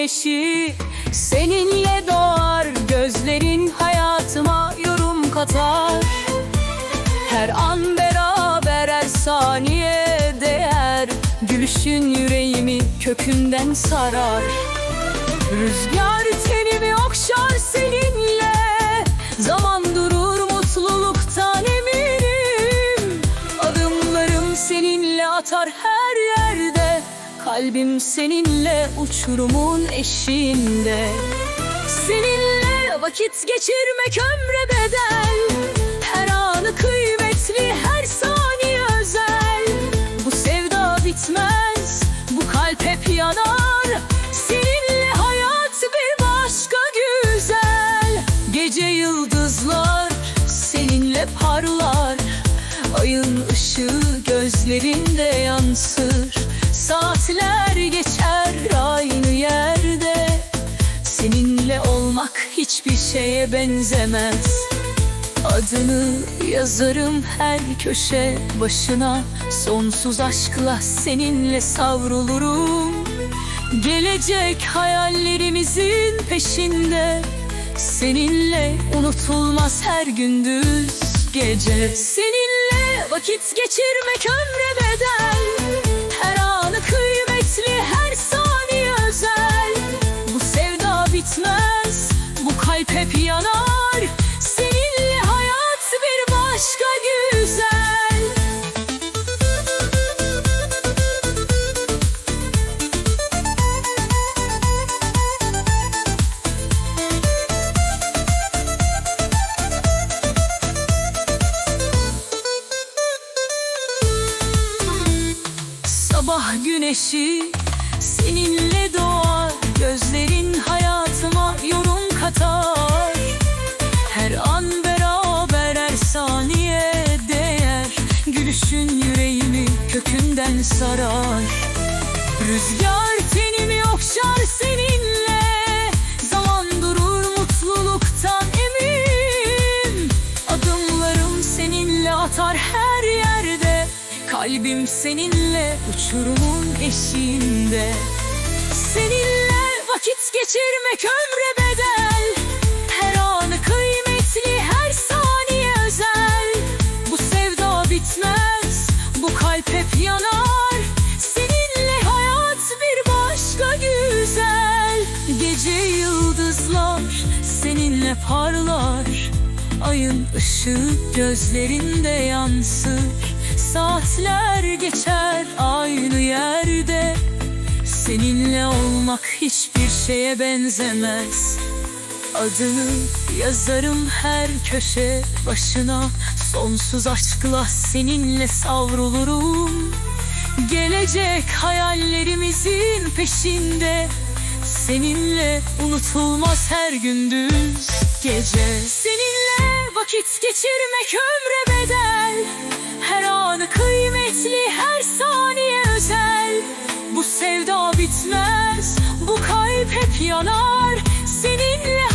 güneşi Seninle doğar gözlerin hayatıma yorum katar. Her an beraber her saniye değer. Gülüşün yüreğimi kökünden sarar. Rüzgar tenimi okşar seninle. Zaman durur mutluluktan eminim. Adımlarım seninle atar Kalbim seninle uçurumun eşiğinde. Seninle vakit geçirmek ömre bedel. Her anı kıymetli her saniye özel. Bu sevda bitmez bu kalp hep yanar. Seninle hayat bir başka güzel. Gece yıldızlar seninle parlar. Ayın ışığı gözlerinde yansır Saatler geçer aynı yerde. Seninle olmak hiçbir şeye benzemez. Adını yazarım her köşe başına. Sonsuz aşkla seninle savrulurum. Gelecek hayallerimizin peşinde. Seninle unutulmaz her gündüz gece. Seninle vakit geçirmek ömre bedel Sabah güneşi seninle doğar Gözlerin hayatıma yorum katar. Her an beraber her saniye değer. Gülüşün yüreğimi kökünden sarar. Rüzgar Kalbim seninle uçurumun eşiğinde. Seninle vakit geçirmek ömre bedel. Her anı kıymetli her saniye özel. Bu sevda bitmez bu kalp hep yanar. Seninle hayat bir başka güzel. Gece yıldızlar seninle parlar. Ayın ışığı gözlerinde yansır Saatler geçer aynı yerde. Seninle olmak hiçbir şeye benzemez. Adını yazarım her köşe başına. Sonsuz aşkla seninle savrulurum. Gelecek hayallerimizin peşinde. Seninle unutulmaz her gündüz gece. Seninle vakit geçirmek ömre bedel Her anı kıymetli her saniye özel. Bu sevda bitmez bu kalp hep yanar. Seninle